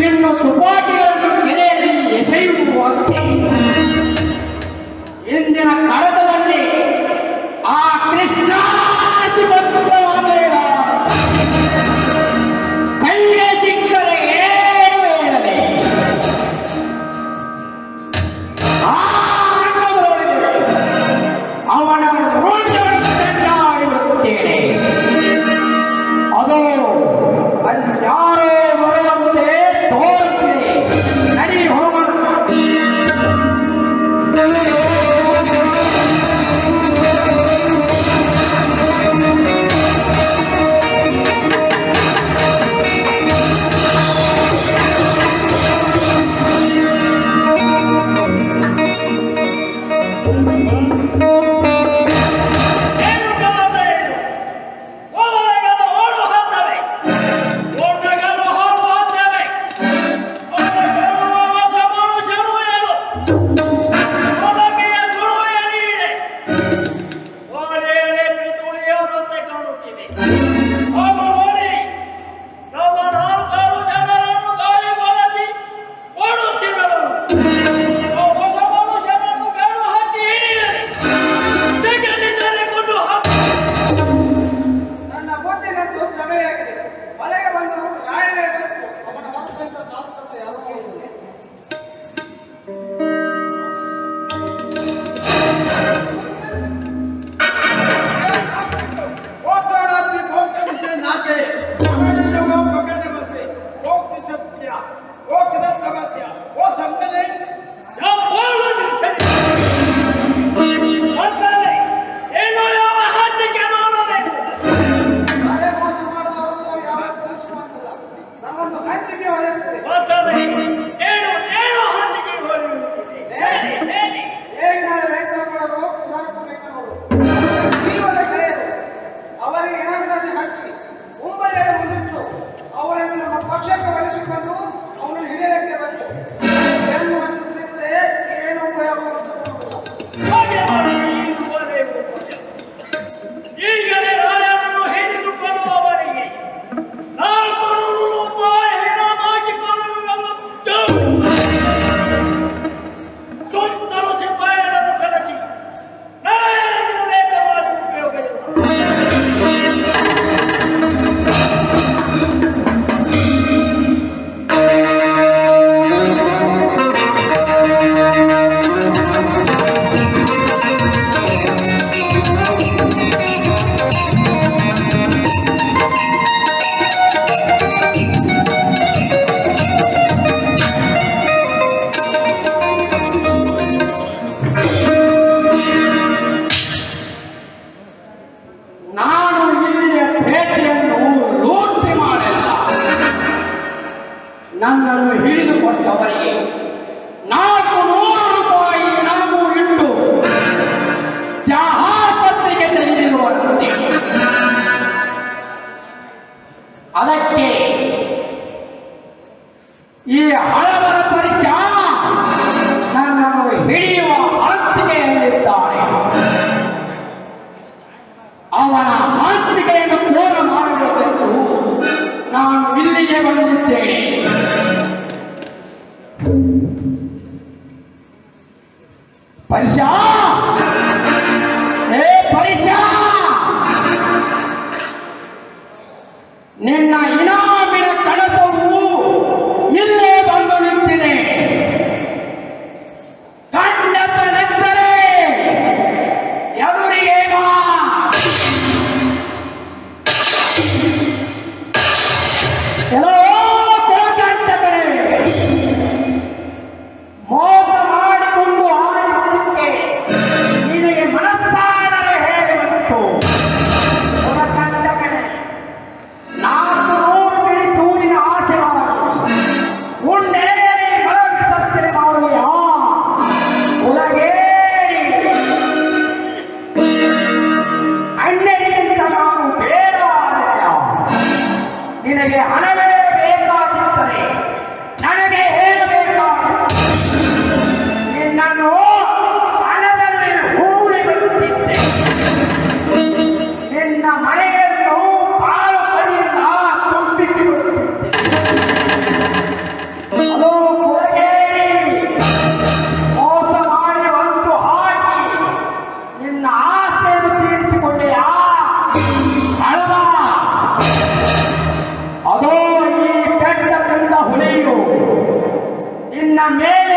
இன்னும் துப்பாக்கிகளுக்கும் இறையில் இசைவு மோசம் இந்திர கடல் ಈ ಹಳವರ ಪರಿಷಾ ನನ್ನನ್ನು ಹಿಡಿಯುವ ಆರ್ಥಿಕೆಯಲ್ಲಿದ್ದಾನೆ ಅವನ ಆರ್ಥಿಕೆಯನ್ನು ಪೂರ ಮಾಡಬೇಕೆಂದು ನಾನು ಇಲ್ಲಿಗೆ ಬಂದಿದ್ದೇನೆ ಪರಿಷಾ amém